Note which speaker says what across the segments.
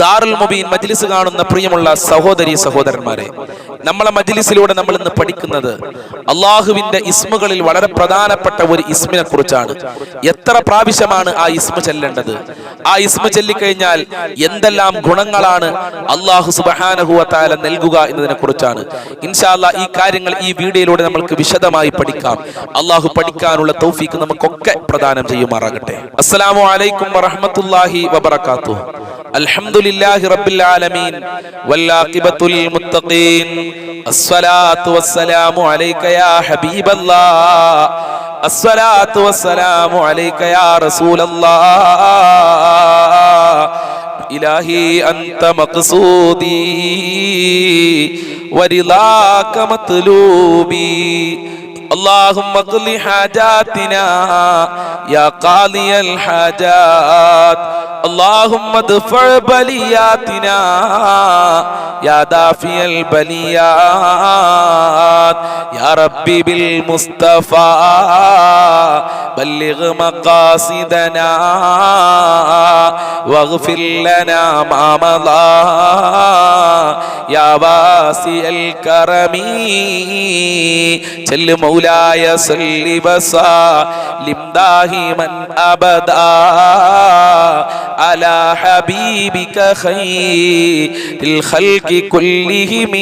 Speaker 1: ദാറുൽ മുബീൻ മജ്ലിസ് കാണുന്ന പ്രിയമുള്ള സഹോദരി സഹോദരന്മാരെ നമ്മളെ മജ്ലിസിലൂടെ നമ്മൾ ഇന്ന് പഠിക്കുന്നത് അള്ളാഹുവിന്റെ ഇസ്മുകളിൽ വളരെ പ്രധാനപ്പെട്ട ഒരു ഇസ്മിനെ കുറിച്ചാണ്. എത്ര പ്രാവശ്യമാണ് ആ ഇസ്മ ചെല്ലേണ്ടത്? ആ ഇസ്മ ചൊല്ലിക്കഴിഞ്ഞാൽ എന്തെല്ലാം ഗുണങ്ങളാണ് അള്ളാഹു സുബഹാനഹുവത്താല നൽകുക എന്നതിനെ കുറിച്ചാണ്. ഇൻഷാല്ല ഈ കാര്യങ്ങൾ ഈ വീഡിയോയിലൂടെ നമ്മൾക്ക് വിശദമായി പഠിക്കാം. അള്ളാഹു പഠിക്കാനുള്ള തൗഫീക്ക് നമുക്കൊക്കെ പ്രദാനം ചെയ്യുമാറാകട്ടെ. അസ്സലാമു അലൈക്കും വറഹ്മത്തുള്ളാഹി വബറകാതുഹു. الحمد لله رب العالمين والعاقبة للمتقين الصلاة والسلام عليك يا حبيب الله الصلاة والسلام عليك يا رسول الله إلهي أنت مقصودي ورضاك مطلوبي اللهم اقض حاجاتنا يا قاضي الحاجات اللهم ادفع بلياتنا يا دافي البليات يا ربي بالمصطفى بلغ مقاصدنا واغفر لنا ما مضى يا واسع الكرم جل مولاي صل وسلم دائما ابدا على حبيبك خير الخلق كلهم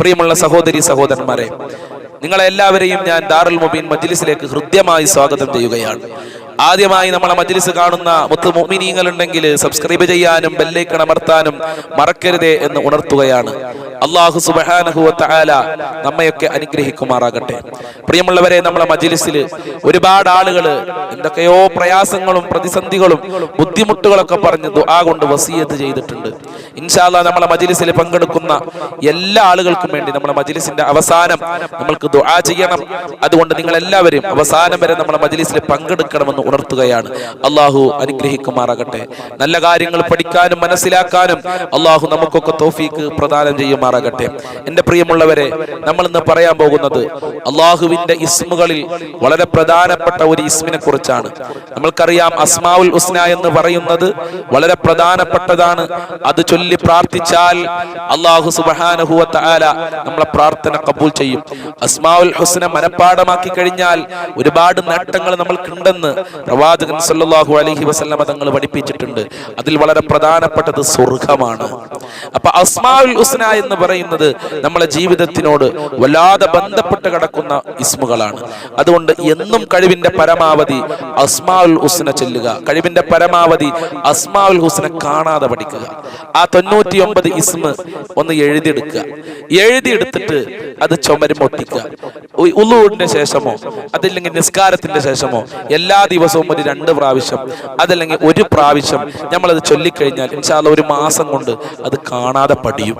Speaker 1: പ്രിയമുള്ള സഹോദരി സഹോദരന്മാരെ നിങ്ങളെ എല്ലാവരെയും ഞാൻ ദാറുൽ മുബീൻ മജ്ലിസിലേക്ക് ഹൃദ്യമായി സ്വാഗതം ചെയ്യുകയാണ് ആദ്യമായി നമ്മളെ മജ്ലിസ് കാണുന്ന മുത്ത് മോമിനീങ്ങൾ ഉണ്ടെങ്കിൽ സബ്സ്ക്രൈബ് ചെയ്യാനും ബെല്ലൈക്കൺ അമർത്താനും മറക്കരുതേ എന്ന് ഉണർത്തുകയാണ് അള്ളാഹു സുബാനഹുല നമ്മയൊക്കെ അനുഗ്രഹിക്കുമാറാകട്ടെ. പ്രിയമുള്ളവരെ നമ്മളെ മജിലിസിൽ ഒരുപാട് ആളുകൾ എന്തൊക്കെയോ പ്രയാസങ്ങളും പ്രതിസന്ധികളും ബുദ്ധിമുട്ടുകളൊക്കെ പറഞ്ഞു ദുആ കൊണ്ട് വസീയത്ത് ചെയ്തിട്ടുണ്ട്. ഇൻഷാല്ല നമ്മളെ മജിലിസിൽ പങ്കെടുക്കുന്ന എല്ലാ ആളുകൾക്കും വേണ്ടി നമ്മളെ മജിലിസിന്റെ അവസാനം നമ്മൾക്ക് ദുആ ചെയ്യണം. അതുകൊണ്ട് നിങ്ങൾ എല്ലാവരും അവസാനം വരെ നമ്മളെ മജിലിസിൽ പങ്കെടുക്കണമെന്ന് ഉണർത്തുകയാണ്. അള്ളാഹു അനുഗ്രഹിക്കുമാറാകട്ടെ. നല്ല കാര്യങ്ങൾ പഠിക്കാനും മനസ്സിലാക്കാനും അള്ളാഹു നമുക്കൊക്കെ തോഫീക്ക് പ്രദാനം ചെയ്യുമാറാകട്ടെ. എന്റെ പ്രിയമുള്ളവരെ നമ്മൾ ഇന്ന് പറയാൻ പോകുന്നത് അള്ളാഹുവിന്റെ ഇസ്മുകളിൽ വളരെ പ്രധാനപ്പെട്ട ഒരു ഇസ്മിനെ കുറിച്ചാണ്. നമ്മൾക്കറിയാം അസ്മാവുൽ ഉസ്ന എന്ന് പറയുന്നത് വളരെ പ്രധാനപ്പെട്ടതാണ്. അത് ചൊല്ലി പ്രാർത്ഥിച്ചാൽ അള്ളാഹു സുബഹാനഹുവത്ത ആല നമ്മളെ പ്രാർത്ഥന കബൂൽ ചെയ്യും. അസ്മാവുൽ ഹുസ്ന മനഃപ്പാടമാക്കി കഴിഞ്ഞാൽ ഒരുപാട് നേട്ടങ്ങൾ നമ്മൾക്കുണ്ടെന്ന് പ്രവാചകൻ സല്ലാഹു അലഹി വസല്ലമ തങ്ങൾ പഠിപ്പിച്ചിട്ടുണ്ട്. അതിൽ വളരെ പ്രധാനപ്പെട്ടത് സ്വർഗമാണ് അപ്പൊ അസ്മാവുൽ ഹുസ്ന എന്ന് പറയുന്നത് നമ്മളെ ജീവിതത്തിനോട് വല്ലാതെ ബന്ധപ്പെട്ട് കിടക്കുന്ന ഇസ്മുകളാണ്. അതുകൊണ്ട് എന്നും കഴിവിന്റെ പരമാവധി അസ്മാഉൽ ഹുസ്ന ചെല്ലുക. കഴിവിന്റെ പരമാവധി അസ്മാഉൽ ഹുസ്ന കാണാതെ പഠിക്കുക. ആ തൊണ്ണൂറ്റി ഒമ്പത് ഇസ്മ ഒന്ന് എഴുതിയെടുക്കുക. എഴുതിയെടുത്തിട്ട് അത് ചുമരും ഒട്ടിക്കുക ഉള്ളുവിന്റെ ശേഷമോ അതില്ലെങ്കിൽ നിസ്കാരത്തിന്റെ ശേഷമോ എല്ലാ ദിവസവും ഒരു രണ്ട് പ്രാവശ്യം അതല്ലെങ്കിൽ ഒരു പ്രാവശ്യം നമ്മളത് ചൊല്ലിക്കഴിഞ്ഞാൽ ഇൻഷാല്ല ഒരു മാസം കൊണ്ട് അത് കാണാതെ പഠിയും.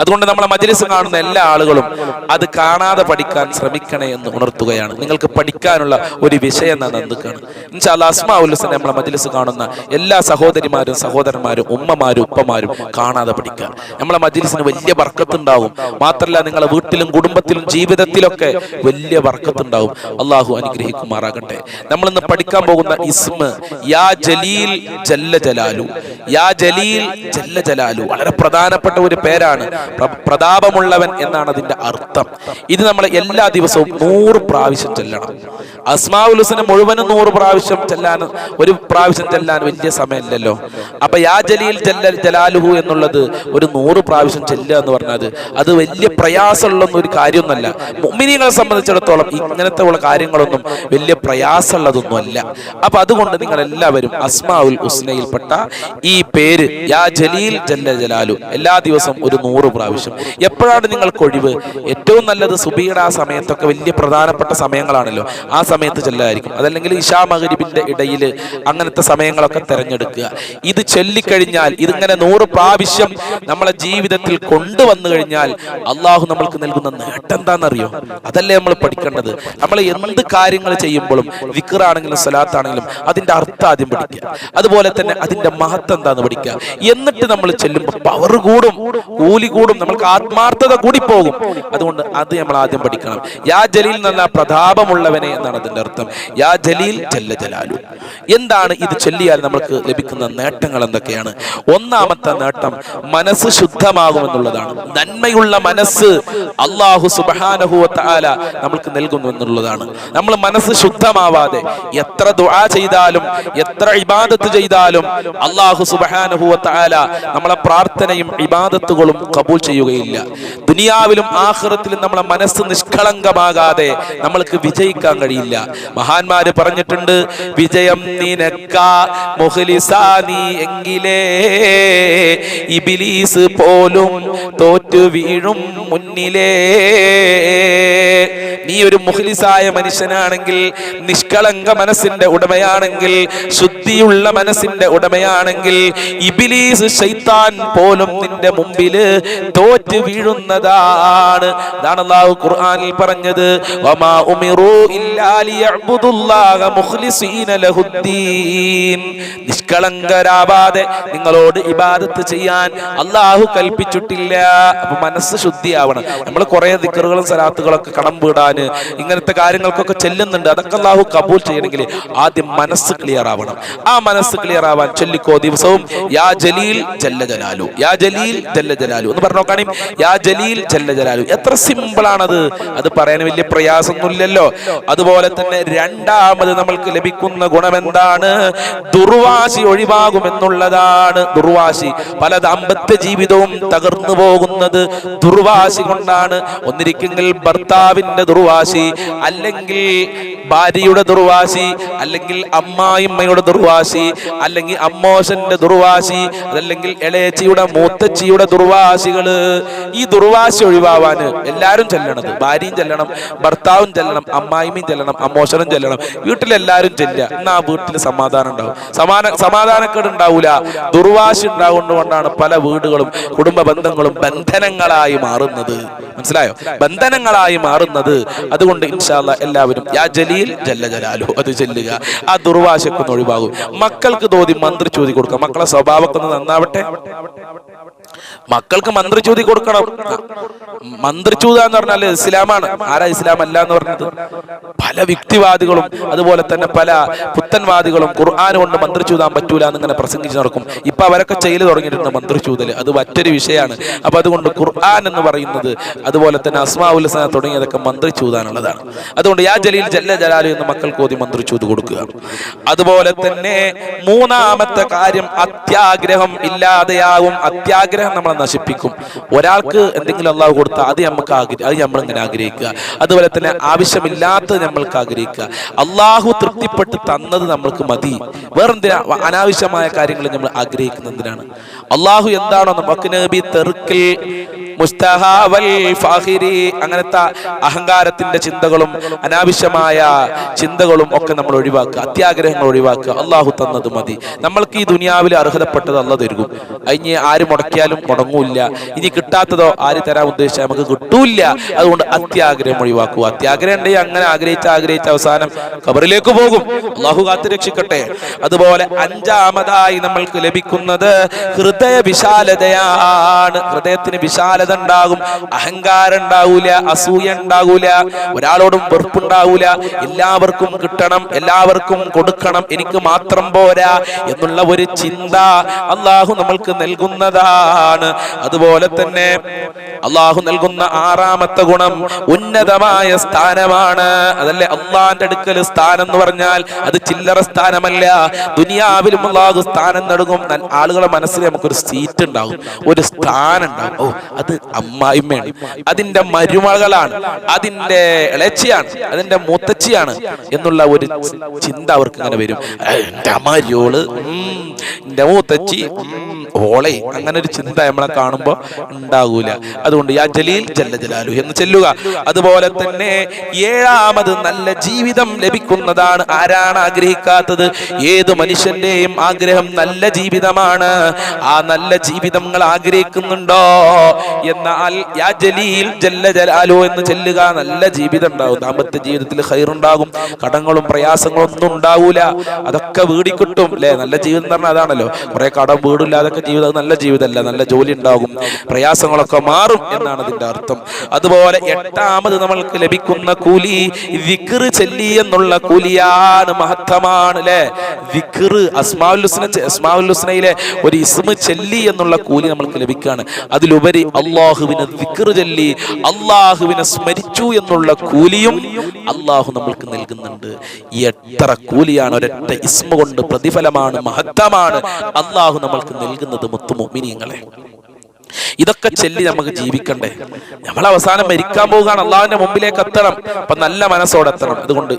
Speaker 1: അതുകൊണ്ട് നമ്മളെ മജ്ലിസ് കാണുന്ന എല്ലാ ആളുകളും അത് കാണാതെ പഠിക്കാൻ ശ്രമിക്കണേ എന്ന് ഉണർത്തുകയാണ്. നിങ്ങൾക്ക് പഠിക്കാനുള്ള ഒരു വിഷയം ഞാൻ എന്തൊക്കെയാണ് ഇൻഷാല്ല അസ്മാ ഉല്ലസിനെ നമ്മളെ മജ്ലിസ് കാണുന്ന എല്ലാ സഹോദരിമാരും സഹോദരന്മാരും ഉമ്മമാരും ഉപ്പമാരും കാണാതെ പഠിക്കുക നമ്മളെ മജ്ലിസിന് വലിയ വർക്കത്തുണ്ടാവും മാത്രമല്ല നിങ്ങളെ വീട്ടിലും കുടുംബത്തിലും ജീവിതത്തിലൊക്കെ വലിയ വർക്കത്തുണ്ടാവും അള്ളാഹു അനുഗ്രഹിക്കുമാറാകട്ടെ. നമ്മൾ ഇന്ന് പഠിക്കാൻ പോകുന്ന ഇസ്മ യാ ജലീൽ ജല്ല ജലാലു. യാ ജലീൽ ജല്ല ജലാലു. വളരെ പ്രധാനപ്പെട്ട ഒരു പേരാണ്. പ്രതാപമുള്ളവൻ എന്നാണ് അതിന്റെ അർത്ഥം. ഇത് നമ്മൾ എല്ലാ ദിവസവും നൂറ് പ്രാവശ്യം ചെല്ലണം. അസ്മാഉൽ ഹുസ്ന മുഴുവനും നൂറ് പ്രാവശ്യം ചെല്ലാൻ ഒരു പ്രാവശ്യം ചെല്ലാൻ വലിയ സമയമില്ലല്ലോ. അപ്പൊ യാ ജലീൽ ജല്ല ജലാലുഹു എന്നുള്ളത് ഒരു നൂറ് പ്രാവശ്യം ചെല്ലുക എന്ന് പറഞ്ഞത് അത് വലിയ പ്രയാസമുള്ള ഒരു കാര്യമൊന്നുമല്ല. മുഅ്മിനീങ്ങളെ സംബന്ധിച്ചിടത്തോളം ഇങ്ങനത്തെ ഉള്ള കാര്യങ്ങളൊന്നും വലിയ പ്രയാസമുള്ളതൊന്നുമല്ല. അപ്പൊ അതുകൊണ്ട് നിങ്ങൾ എല്ലാവരും അസ്മാഉൽ ഹുസ്നയിൽപ്പെട്ട ഈ പേര് യാ ജലീൽ ജല്ല ജലാലു എല്ലാ ദിവസവും ഒരു നൂറ് പ്രാവശ്യം. എപ്പോഴാണ് നിങ്ങൾക്ക് ഒഴിവ്? ഏറ്റവും നല്ലത് സുബിയുടെ ആ സമയത്തൊക്കെ വലിയ പ്രധാനപ്പെട്ട സമയങ്ങളാണല്ലോ. ആ സമയത്ത് ചെല്ലായിരിക്കും. അതല്ലെങ്കിൽ ഇഷാ മഹരിബിന്റെ ഇടയിൽ അങ്ങനത്തെ സമയങ്ങളൊക്കെ തിരഞ്ഞെടുക്കുക. ഇത് ചൊല്ലിക്കഴിഞ്ഞാൽ ഇതിങ്ങനെ നൂറ് പ്രാവശ്യം നമ്മളെ ജീവിതത്തിൽ കൊണ്ടുവന്നു കഴിഞ്ഞാൽ അള്ളാഹു നമ്മൾക്ക് നൽകുന്ന നേട്ടം എന്താണെന്നറിയോ? അതല്ലേ നമ്മൾ പഠിക്കേണ്ടത്. നമ്മൾ എന്ത് കാര്യങ്ങൾ ചെയ്യുമ്പോഴും വിക്റാണെങ്കിലും സ്വലാത്താണെങ്കിലും അതിന്റെ അർത്ഥം ആദ്യം പഠിക്കുക. അതുപോലെ തന്നെ അതിന്റെ മഹത്വം എന്താന്ന് പഠിക്കുക. എന്നിട്ട് നമ്മൾ ചെല്ലുമ്പോൾ പവർ കൂടും. കൂലി കൂടും നമ്മൾക്ക് ആത്മാർത്ഥത കൂടി പോകും അതുകൊണ്ട് അത് നമ്മൾ ആദ്യം പഠിക്കണം. യാ ജലീൽ നല്ല പ്രതാപമുള്ളവനെ എന്നാണ് അതിന്റെ അർത്ഥം. യാ ജലീൽ ജല്ല ജലാലു. എന്താണ് ഇത് ചൊല്ലിയാൽ നമുക്ക് ലഭിക്കുന്ന നേട്ടങ്ങൾ എന്തൊക്കെയാണ്? ഒന്നാമത്തെ നേട്ടം മനസ്സ് ശുദ്ധമാകുമെന്നുള്ളതാണ് നന്മയുള്ള മനസ്സ് അള്ളാഹു സുബാനഹുല നമ്മൾക്ക് നൽകുന്നു എന്നുള്ളതാണ്. നമ്മൾ മനസ്സ് ശുദ്ധമാവാതെ എത്ര ദുആ ചെയ്താലും എത്ര ഇബാദത്ത് ചെയ്താലും അള്ളാഹു സുബാനഹുല നമ്മളെ പ്രാർത്ഥനയും ഇബാദത്തുകളും കബൂൽ ചെയ്യുകയില്ല. ദുനിയാവിലും ആഖിറത്തിലും നമ്മളെ മനസ്സ് നിഷ്കളങ്കമാകാതെ നമ്മൾക്ക് വിജയിക്കാൻ കഴിയില്ല. മഹാന്മാര് പറഞ്ഞിട്ടുണ്ട് വിജയം നിനക്ക ഇബിലീസ് പോലും തോറ്റു വീഴും മുന്നിലേ. നീ ഒരു മുഹലിസായ മനുഷ്യനാണെങ്കിൽ നിഷ്കളങ്ക മനസ്സിന്റെ ഉടമയാണെങ്കിൽ ശുദ്ധിയുള്ള മനസ്സിന്റെ ഉടമയാണെങ്കിൽ ഇബിലീസ് ശൈത്താൻ പോലും നിന്റെ മുമ്പിൽ തോറ്റ് വീഴുന്നതാണ്. അതാണ് അള്ളാഹു ഖുർആനിൽ പറഞ്ഞത്. വമാ ഉമിറു ഇല്ലാ ലിയഅബ്ദുല്ലാഹ മുഖ്ലിസീന ലഹുദ്ദീൻ. നിഷ്കളങ്കരാവാതെ നിങ്ങളോട് ഇബാദത്ത് ചെയ്യാൻ അള്ളാഹു കൽപ്പിച്ചിട്ടില്ല. അപ്പൊ മനസ്സ് ശുദ്ധിയാവണം. നമ്മൾ കുറെ ദിക്കറുകളും സലാത്തുകളൊക്കെ കടം വീടാന് ഇങ്ങനത്തെ കാര്യങ്ങൾക്കൊക്കെ ചെല്ലുന്നുണ്ട്. അതൊക്കെ അള്ളാഹു കബൂൽ ചെയ്യണമെങ്കിൽ ആദ്യം മനസ്സ് ക്ലിയർ ആവണം. ആ മനസ്സ് ക്ലിയർ ആവാൻ ചൊല്ലിക്കോ ദിവസവും യാ ജലീൽ ജല്ല ജലാലു യാ ജലീൽ ജല്ല ജലാലു എന്ന് പറഞ്ഞു നോക്കാണി യാ ജലീൽ ജല്ല ജലാലു. എത്ര സിമ്പിൾ ആണത്. അത് പറയാൻ വലിയ പ്രയാസമൊന്നുമില്ലല്ലോ. അതുപോലെ തന്നെ രണ്ടാമത് നമ്മൾക്ക് ലഭിക്കുന്ന ഗുണം എന്താണ് ദുർവാശി ഒഴിവാകുമെന്നുള്ളതാണ് ദുർവാശി. പല ദാമ്പത്യ ജീവിതവും തകർന്നു പോകുന്നത് ദുർവാശി കൊണ്ടാണ്. ഒന്നിരിക്കെങ്കിൽ ഭർത്താവിന്റെ ദുർവാശി അല്ലെങ്കിൽ ഭാര്യയുടെ ദുർവാശി അല്ലെങ്കിൽ അമ്മായിമ്മയുടെ ദുർവാശി അല്ലെങ്കിൽ അമ്മോശന്റെ ദുർവാശി അതല്ലെങ്കിൽ ഇളയച്ചിയുടെ മൂത്തച്ചിയുടെ ദുർവാശികൾ ഈ ദുർവാശി ഒഴിവാവാന് എല്ലാവരും ചെല്ലണത്. ഭാര്യയും ചെല്ലണം ഭർത്താവും ചെല്ലണം അമ്മായിമ്മയും ചെല്ലണം അമ്മോശനും ചെല്ലണം. വീട്ടിലെല്ലാവരും ചെല്ലുക. എന്നാ വീട്ടിൽ സമാധാനം ഉണ്ടാവും. സമാന സമാധാനക്കേട് ഉണ്ടാവൂല. ദുർവാശി ഉണ്ടാവുന്നതുകൊണ്ടാണ് പല വീടുകളും കുടുംബ ബന്ധങ്ങളും ബന്ധനങ്ങളായി മാറുന്നത്. മനസ്സിലായോ? ബന്ധനങ്ങളായി മാറുന്നത്. അതുകൊണ്ട് ഇൻഷാല്ല എല്ലാവരും യാ ജലീൽ ജല്ല ജലാലു അത് ചെല്ലുക. ആ ദുർവാശക്കൊന്ന് ഒഴിവാകും. മക്കൾക്ക് തോതി മന്ത്രി ചോദി കൊടുക്കുക. മക്കളെ സ്വഭാവക്കൊന്ന് നന്നാവട്ടെ. മക്കൾക്ക് മന്ത്രിച്ചൂതി കൊടുക്കണം. മന്ത്രിച്ചൂത എന്ന് പറഞ്ഞാൽ ഇസ്ലാമാണ്. ആരാ ഇസ്ലാം അല്ല എന്ന് പറഞ്ഞത്? പല വ്യക്തിവാദികളും അതുപോലെ തന്നെ പല പുത്തൻവാദികളും ഖുർആൻ കൊണ്ട് മന്ത്രിച്ചൂതാൻ പറ്റൂല എന്നിങ്ങനെ പ്രസംഗിച്ച് നടക്കും. ഇപ്പൊ അവരൊക്കെ ചെയ്തു തുടങ്ങിയിട്ടുണ്ട് മന്ത്രിച്ചൂതൽ. അത് മറ്റൊരു വിഷയമാണ്. അപ്പൊ അതുകൊണ്ട് ഖുർആൻ എന്ന് പറയുന്നത് അതുപോലെ തന്നെ അസ്മാഉൽസന തുടങ്ങിയതൊക്കെ മന്ത്രിച്ചൂതാനുള്ളതാണ്. അതുകൊണ്ട് യാ ജലീൽ ജല്ല ജലാലു എന്ന് മക്കൾക്ക് ഓതി മന്ത്രിച്ചൂത് കൊടുക്കുക. അതുപോലെ തന്നെ മൂന്നാമത്തെ കാര്യം അത്യാഗ്രഹം ഇല്ലാതെയാവും. അത്യാഗ്രഹം നമ്മളെ നശിപ്പിക്കും. ഒരാൾക്ക് എന്തെങ്കിലും അള്ളാഹു കൊടുത്താൽ അത് നമുക്ക് ആഗ്രഹം അത് നമ്മൾ ഇങ്ങനെ ആഗ്രഹിക്കുക. അതുപോലെ തന്നെ ആവശ്യമില്ലാത്തത് നമ്മൾക്ക് ആഗ്രഹിക്കുക. അള്ളാഹു തൃപ്തിപ്പെട്ട് തന്നത് നമ്മൾക്ക് മതി. വേറെന്തിനാ? അനാവശ്യമായ കാര്യങ്ങൾ നമ്മൾ ആഗ്രഹിക്കുന്നതിനാണ് അള്ളാഹു എന്താണോ നമുക്ക് നബി തെറുക്കിൽ ഫാഹിരി അങ്ങനത്തെ അഹങ്കാരത്തിന്റെ ചിന്തകളും അനാവശ്യമായ ചിന്തകളും ഒക്കെ നമ്മൾ ഒഴിവാക്കുക അത്യാഗ്രഹങ്ങൾ ഒഴിവാക്കുക. അള്ളാഹു തന്നത് മതി. നമ്മൾക്ക് ഈ ദുനിയാവിൽ അർഹതപ്പെട്ടത് അല്ല തരുകും. അതിന് ആര് മുടക്കിയാലും മുടങ്ങൂല്ല. ഇനി കിട്ടാത്തതോ ആര് തരാൻ ഉദ്ദേശിച്ചാൽ നമുക്ക് കിട്ടൂല്ല. അതുകൊണ്ട് അത്യാഗ്രഹം ഒഴിവാക്കുക. അത്യാഗ്രഹം ഉണ്ടെങ്കിൽ അങ്ങനെ ആഗ്രഹിച്ച ആഗ്രഹിച്ച അവസാനം കബറിലേക്ക് പോകും. അള്ളാഹു കാത്തു രക്ഷിക്കട്ടെ അതുപോലെ അഞ്ചാമതായി നമ്മൾക്ക് ലഭിക്കുന്നത് ഹൃദയ വിശാലതയാണ്. ഹൃദയത്തിന് വിശാലത ഉണ്ടാകും. അഹങ്കാരം ഉണ്ടാവൂല അസൂയ ഉണ്ടാവൂല ഒരാളോടും വെറുപ്പുണ്ടാവൂല. എല്ലാവർക്കും കിട്ടണം എല്ലാവർക്കും കൊടുക്കണം എനിക്ക് മാത്രം പോരാ എന്നുള്ള ഒരു ചിന്ത അള്ളാഹു നമ്മൾക്ക് നൽകുന്നതാണ്. അതുപോലെ തന്നെ അള്ളാഹു നൽകുന്ന ആറാമത്തെ ഗുണം ഉന്നതമായ സ്ഥാനമാണ്. അതല്ലേ? അള്ളാന്റെ അടുക്കൽ സ്ഥാനം എന്ന് പറഞ്ഞാൽ അത് ചില്ലറ സ്ഥാനമല്ല. ദുനിയാവിലും അള്ളാഹു സ്ഥാനം നൽകും. നൽ- ആളുകളെ മനസ്സിൽ നമുക്കൊരു സീറ്റ് ഉണ്ടാകും ഒരു സ്ഥാനം ഉണ്ടാകും ഓ അത് അമ്മായിമ്മയാണ്. അതിന്റെ മരുമകളാണ് അതിന്റെ ഇളച്ചിയാണ് അതിന്റെ മുത്തച്ചിയാണ് എന്നുള്ള ഒരു ചിന്ത അവർക്ക് ഇങ്ങനെ വരും എന്റെ മരുൾ എന്റെ മൂത്തച്ചി ഓളെ അങ്ങനെ ഒരു ചിന്ത നമ്മളെ കാണുമ്പോ ഉണ്ടാകൂല അതുകൊണ്ട് യാ ജലീൽ ജല്ല ജലാലു എന്ന് ചെല്ലുക. അതുപോലെ തന്നെ ഏഴാമത് നല്ല ജീവിതം ലഭിക്കുന്നതാണ് ആരാണ് ആഗ്രഹിക്കാത്തത്? ഏത് മനുഷ്യന്റെയും ആഗ്രഹം നല്ല ജീവിതമാണ്. ആ നല്ല ജീവിതം നിങ്ങൾ ആഗ്രഹിക്കുന്നുണ്ടോ? എന്നാൽ യാ ജലീൽ ജല്ല ജലാലു എന്ന് ചെല്ലുക നല്ല ജീവിതം ഉണ്ടാവും. ദാമ്പത്യ ജീവിതത്തിൽ ഹൈറുണ്ടാകും കടങ്ങളും പ്രയാസങ്ങളും ഒന്നും ഉണ്ടാവൂല. അതൊക്കെ വീടിക്കിട്ടും അല്ലേ നല്ല ജീവിതം എന്ന് പറഞ്ഞാൽ അതാണല്ലോ. കുറെ കടം വീടില്ലാതൊക്കെ ജീവിതം നല്ല ജീവിതമല്ല. നല്ല ജോലി ഉണ്ടാകും പ്രയാസങ്ങളൊക്കെ മാറും എന്നാണ് അതിന്റെ അർത്ഥം. അതുപോലെ എട്ടാമത് നമ്മൾക്ക് ലഭിക്കുന്ന കൂലി വിക്റ് ചെല്ലി എന്നുള്ള കൂലിയാണ് മഹത്തമാണ് അല്ലെ വിക്റ് അസ്മാവുൽ ഹുസ്നയിലെ ഒരു ഇസ്മ ചെല്ലി എന്നുള്ള കൂലി നമ്മൾക്ക് ലഭിക്കുകയാണ് അതിലുപരി അള്ളാഹുവിനെ വിക്റ് ചെല്ലി അള്ളാഹുവിനെ സ്മരിച്ചു എന്നുള്ള കൂലിയും അള്ളാഹു നമ്മൾക്ക് നൽകുന്നുണ്ട്. എത്ര കൂലിയാണ് ഒരൊറ്റ ഇസ്മ കൊണ്ട് പ്രതിഫലമാണ് മഹത്തമാണ് അള്ളാഹു നമ്മൾക്ക് നൽകുന്നത് മുത്തുമോമിനിയങ്ങളെ ഇതൊക്കെ ചൊല്ലി നമുക്ക് ജീവിക്കണ്ടേ? നമ്മൾ അവസാനം മരിക്കാൻ പോവുകയാണ്. അള്ളാഹുവിന്റെ മുമ്പിലേക്ക് എത്തണം. അപ്പൊ നല്ല മനസ്സോടെ എത്തണം. അതുകൊണ്ട്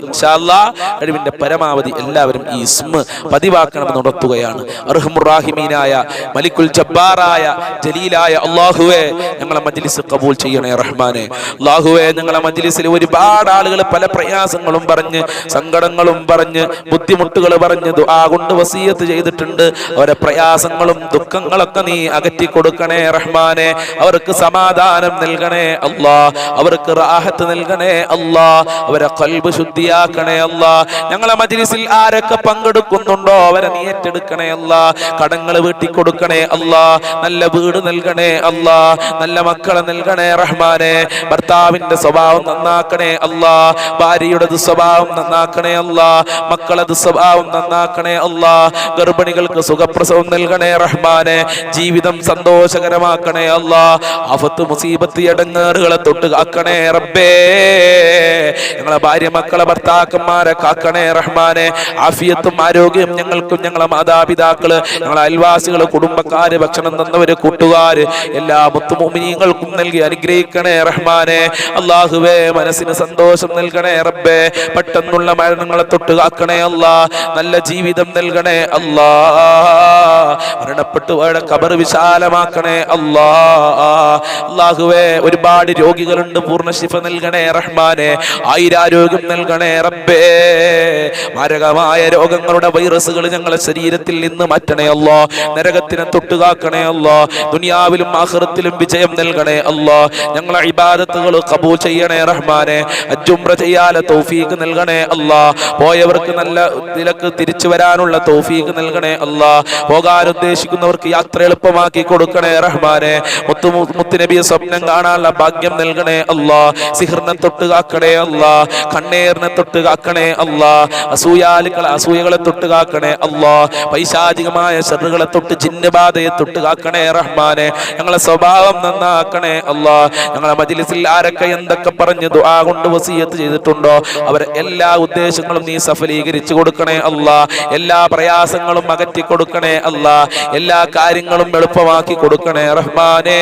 Speaker 1: കഴിവിന്റെ പരമാവധി എല്ലാവരും ഈ ഇസ്മ പതിവാക്കണമെന്ന് ഉണർത്തുകയാണ്. അർഹമുറാഹിമീനായ മലിക്കുൽ ജബ്ബാറായ ജലീലായ അള്ളാഹുവെ ഞങ്ങളെ മജ്ലിസ് കബൂൽ ചെയ്യണേ റഹ്മാനെ. അള്ളാഹുവെ ഞങ്ങളെ മജ്ലിസിൽ ഒരുപാട് ആളുകൾ പല പ്രയാസങ്ങളും പറഞ്ഞ് സങ്കടങ്ങളും പറഞ്ഞ് ബുദ്ധിമുട്ടുകൾ പറഞ്ഞ് ആ കൊണ്ട് വസീയത്ത് ചെയ്തിട്ടുണ്ട്. അവരെ പ്രയാസങ്ങളും ദുഃഖങ്ങളൊക്കെ നീ അകറ്റി കൊടുക്കണേ റഹ്മാനെ അവർക്ക് സമാധാനം നൽകണേ അല്ലാ അവർക്ക് റാഹത്ത് നൽകണേ അല്ലാ അവരെ കൽബ് ശുദ്ധിയാക്കണേ അല്ലാ. ഞങ്ങളെ മജ്ലിസിൽ ആരൊക്കെ പങ്കെടുക്കുന്നുണ്ടോ അവരെ നീ ഏറ്റെടുക്കണേ അല്ലാ. കടങ്ങൾ വീട്ടി കൊടുക്കണേ അല്ലാ. നല്ല വീട് നൽകണേ അല്ലാ. നല്ല മക്കളെ നൽകണേ റഹ്മാനെ. ഭർത്താവിന്റെ സ്വഭാവം നന്നാക്കണേ അല്ലാ. ഭാര്യയുടെ സ്വഭാവം നന്നാക്കണേ അല്ലാ. മക്കളെ സ്വഭാവം നന്നാക്കണേ അല്ലാ. ഗർഭിണികൾക്ക് സുഖപ്രസവം നൽകണേ റഹ്മാനെ. ജീവിതം സന്തോഷകരമാക്കണേ അല്ല. ആഫത്ത് മുസീബത്ത് എടങ്ങേറുകളെ തൊട്ട് ആക്കണേ റബ്ബേ. ഞങ്ങളെ ഭാര്യ മക്കളെ ഭർത്താക്കന്മാരെ കാക്കണേ റഹ്മാനെ ആഫിയത്തും ആരോഗ്യം ഞങ്ങൾക്കും ഞങ്ങളെ മാതാപിതാക്കൾ ഞങ്ങളെ അയൽവാസികൾ കുടുംബക്കാര് ഭക്ഷണം തന്നവര് കൂട്ടുകാര് എല്ലാ മുത്തുമോമിനിയങ്ങൾക്കും നൽകി അനുഗ്രഹിക്കണേ റഹ്മാനെ. അള്ളാഹുവേ മനസ്സിന് സന്തോഷം നൽകണേ റബ്ബേ. പെട്ടെന്നുള്ള മരണങ്ങളെ തൊട്ട് കാക്കണേ അല്ലാ. നല്ല ജീവിതം നൽകണേ അല്ലാ. മരണപ്പെട്ടു കബർ വിശാലമാക്കണേ അല്ലാ. അള്ളാഹുവേ ഒരുപാട് രോഗികളുണ്ട്. പൂർണ ശിഫ നൽകണേ റഹ്മാനെ. ആയിരാരോഗ്യം നൽകണേ റബ്ബേ. മാരകമായ രോഗങ്ങളുടെ വൈറസുകൾ ഞങ്ങളെ ശരീരത്തിൽ നിന്ന് മാറ്റണേ അല്ലോ. നരകത്തിനെ തൊട്ടുകാക്കണേ അല്ലോ. ദുനിയാവിലും ആഹൃത്തിലും വിജയം നൽകണേ അല്ലോ. ഞങ്ങളെ ഇബാദത്തുകൾ കബൂൽ ചെയ്യണേ റഹ്മാനെ. അജുംറ ചെയ്യാലെ തോഫീക്ക് നൽകണേ അല്ലാ. പോയവർക്ക് നല്ല നിലയ്ക്ക് തിരിച്ചു വരാനുള്ള തോഫീക്ക് നൽകണേ അല്ലാ. പോകാൻ ഉദ്ദേശിക്കുന്നവർക്ക് യാത്ര എളുപ്പമാക്കി കൊടുക്കണേ റഹ്മാനെ. മുത്തു മുത്തുനബിയെ സ്വപ്നം കാണാനുള്ള ഭാഗ്യം നൽകണേ അല്ലാ. സിഹറിനെ തൊട്ട് കാക്കണേ അല്ലാ. കണ്ണേറിനെ തൊട്ട് കാക്കണേ അല്ലാ. അസൂയാലുക്കളെ അസൂയകളെ തൊട്ട് കാക്കണേ അല്ലാ. പൈശാചികമായ ശത്രുക്കളെ തൊട്ട് ചിന്നബാധയെ തൊട്ട് കാക്കണേ റഹ്മാനെ. ഞങ്ങളെ സ്വഭാവം നന്നാക്കണേ അല്ലാ. ഞങ്ങളെ മജിലിസിൽ ആരൊക്കെ എന്തൊക്കെ പറഞ്ഞു ദുആ കൊണ്ട് വസീയത്ത് ചെയ്തിട്ടുണ്ടോ അവരെ എല്ലാ ഉദ്ദേശങ്ങളും നീ സഫലീകരിച്ചു കൊടുക്കണേ അല്ലാ. എല്ലാ പ്രയാസങ്ങളും അകറ്റി കൊടുക്കണേ അല്ലാ. എല്ലാ കാര്യങ്ങളും എളുപ്പമാക്കി കൊടുക്കണേ റഹ്മാനേ.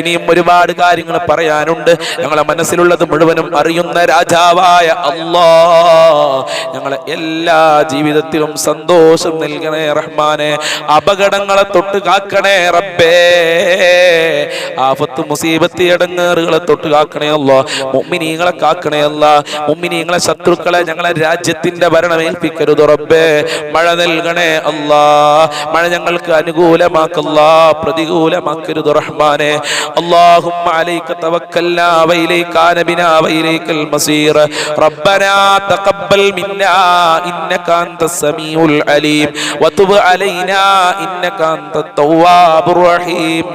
Speaker 1: ഇനിയും ഒരുപാട് കാര്യങ്ങൾ പറയാനുണ്ട്. ഞങ്ങളെ മനസ്സിലുള്ളത് മുഴുവനും അറിയുന്ന രാജാവായ അള്ളാ ഞങ്ങളെ എല്ലാ ജീവിതത്തിലും സന്തോഷം നൽകണേ റഹ്മാനെ. അപകടങ്ങളെ തൊട്ട് കാക്കണേ റബ്ബേ. ആപത്ത് മുസീബത്ത് ഇടങ്ങേറുകളെ തൊട്ട് കാക്കണേ അല്ലോ മുമ്മിനീങ്ങളെ കാക്കണേ അല്ല മുമ്മിനീങ്ങളെ ശത്രുക്കളെ ഞങ്ങളെ രാജ്യത്തിന്റെ ഭരണം ഏൽപ്പിക്കരുത് റബ്ബേ. മഴ നൽകണേ അല്ലാ മഴ ഞങ്ങൾക്ക് അനുകൂലമാക്കല്ല പ്രതികൂലമാക്കരുത് റഹ്മാനെ اللهم عليك توكلنا وإليك نبنا وإليك المصير ربنا تقبل منا إنك أنت السميع العليم وتب علينا إنك أنت التواب الرحيم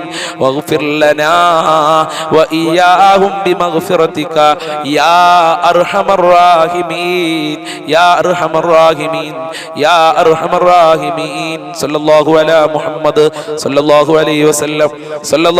Speaker 1: واغفر لنا وإياهم بمغفرتك يا أرحم الراحمين يا أرحم الراحمين يا أرحم الراحمين صلى الله على محمد صلى الله عليه وسلم صلى الله